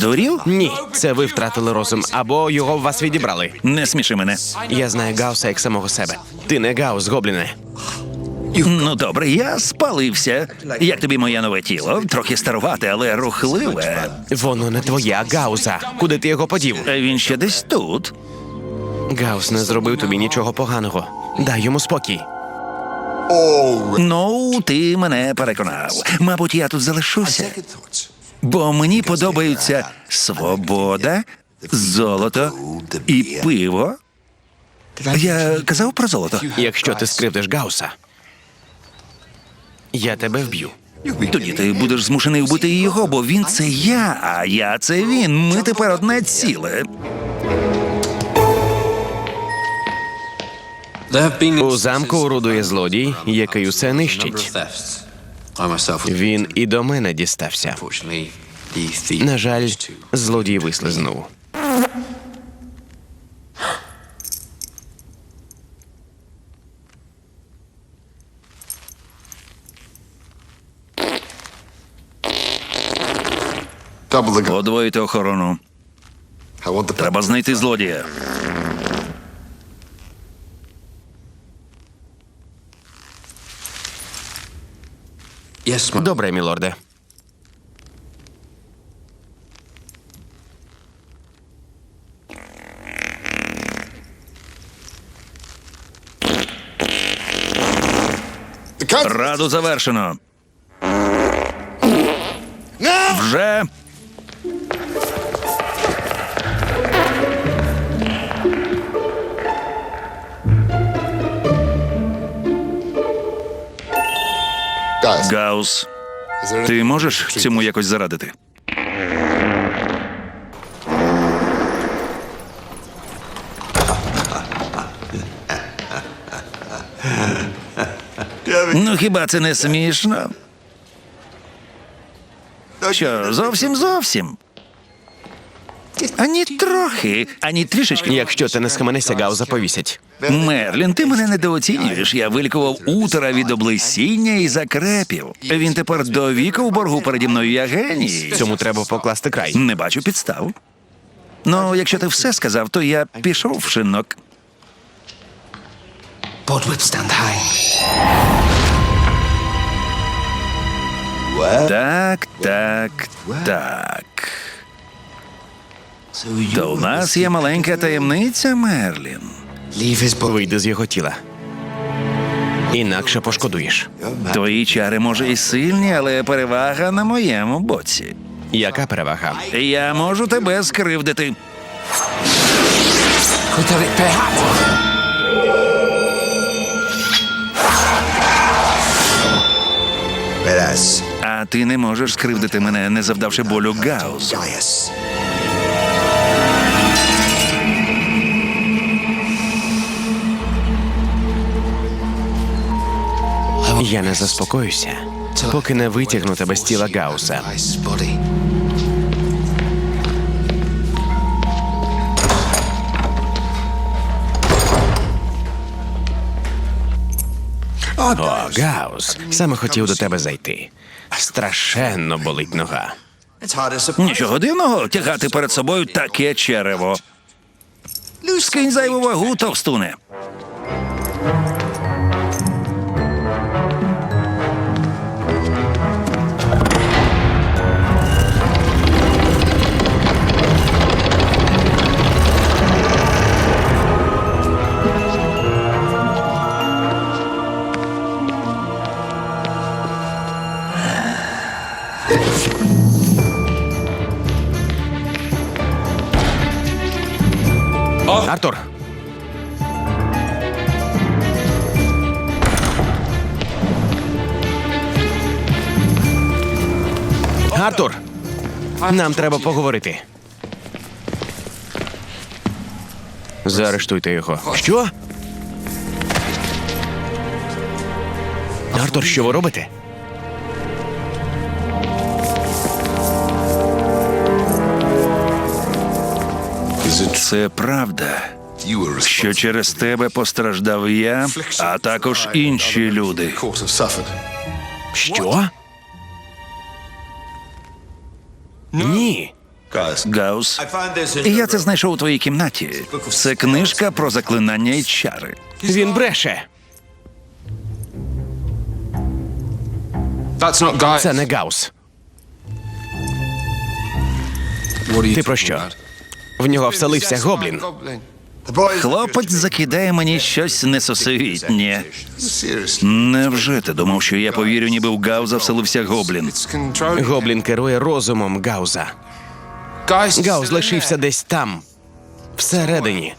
Здурів? Ні, це ви втратили розум, або його в вас відібрали. Не сміши мене. Я знаю Гауса як самого себе. Ти не Гаус, гобліне. Ну добре, я спалився. Як тобі моє нове тіло? Трохи старувате, але рухливе. Воно не твоє, а Гауза. Куди ти його подів? Він ще десь тут. Гаус не зробив тобі нічого поганого. Дай йому спокій. Ну, ти мене переконав. Мабуть, я тут залишуся. Бо мені подобаються свобода, золото і пиво. Я казав про золото. Якщо ти скривдиш Гауса, я тебе вб'ю. Тоді ти будеш змушений вбити і його, бо він це я, а я це він. Ми тепер одне ціле. У замку орудує злодій, який усе нищить. Він і до мене дістався. На жаль, злодій вислизнув. Подвоїти охорону. Треба знайти злодія. Добре, мілорде. Раду завершено. Вже. Гаус, ти можеш цьому якось зарадити? Ну хіба це не смішно? Що, зовсім зовсім? Ані трохи, ані трішечки. Якщо ти не схаменешся, Гауза повісять. Мерлін, ти мене недооцінюєш. Я вилікував утора від облесіння і закрепів. Він тепер до віку в боргу переді мною я геній. Цьому треба покласти край. Не бачу підстав. Ну, якщо ти все сказав, то я пішов в шинок. Так, так, так. То у нас є маленька таємниця, Мерлін. Вийди з його тіла. Інакше пошкодуєш. Твої чари, може, і сильні, але перевага на моєму боці. Яка перевага? Я можу тебе скривдити. А ти не можеш скривдити мене, не завдавши болю Гаус. Я не заспокоюся, поки не витягну тебе з тіла Гауса. О, Гаус, саме хотів до тебе зайти. Страшенно болить нога. Нічого дивного тягати перед собою таке черево. Скинь зайву вагу, товстуне. Артур. Артур. Нам треба поговорити. Заарештуйте його. Що? Артур, що ви робите? Це правда, що через тебе постраждав я, а також інші люди. Що? Ні. Гаус. Я це знайшов у твоїй кімнаті. Це книжка про заклинання і чари. Він бреше. Це не Гаус. Ти про що? В нього вселився гоблін. Хлопець закидає мені щось несусвітнє. Невже ти думав, що я повірю, ніби в Гауза вселився гоблін? Гоблін керує розумом Гауза. Гаус лишився десь там, всередині.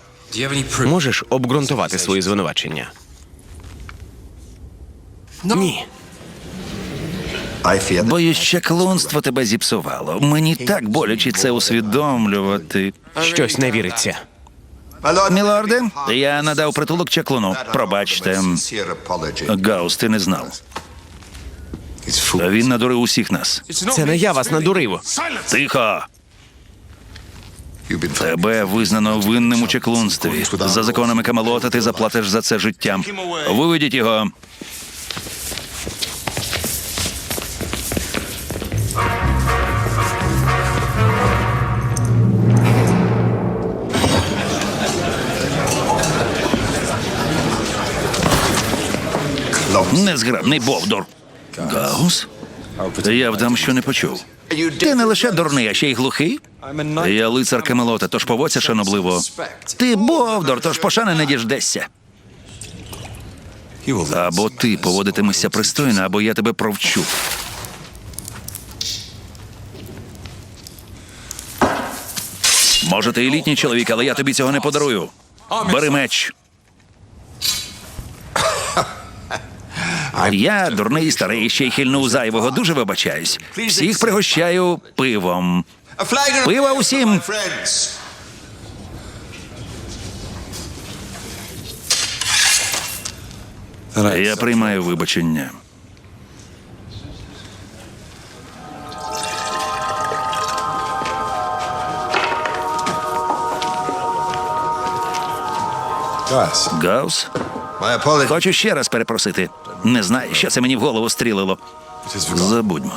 Можеш обґрунтувати свої звинувачення? Ні. I fear that Боюсь, тебе зіпсувало. Мені так боляче це усвідомлювати. Щось не віриться. Мілорде, я надав притулок чаклуну. Пробачте. Гаус, ти не знав. Він надурив усіх нас. Це не я вас надурив. Тихо! Тебе визнано винним у чеклунстві. За законами Камелота ти заплатиш за це життям. Виведіть його. Незграбний Бовдур. Гаус? Я вдам, що не почув. Ти не лише дурний, а ще й глухий? Я лицар Камелота, тож поводься шанобливо. Ти Бовдор, тож пошани не діждешся. Або ти поводитимешся пристойно, або я тебе провчу. Може, ти і літній чоловік, але я тобі цього не подарую. Бери меч. Я дурний старий, ще й хильнув зайвого. Дуже вибачаюсь. Всіх пригощаю пивом. Пива усім. Я приймаю вибачення. Гаус, хочу ще раз перепросити. Не знаю, що це мені в голову стрілило. Забудьмо.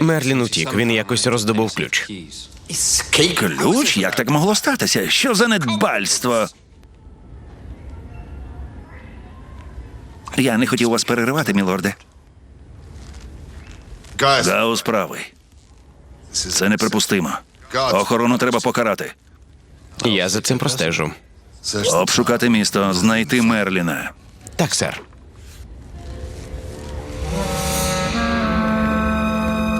Мерлін утік, він якось роздобув ключ. Ключ? Як так могло статися? Що за недбальство? Я не хотів вас переривати, мілорде. Guys, Гаус правий. Це неприпустимо. Охорону треба покарати. Я за цим простежу. Обшукати місто, знайти Мерліна. Так, сер.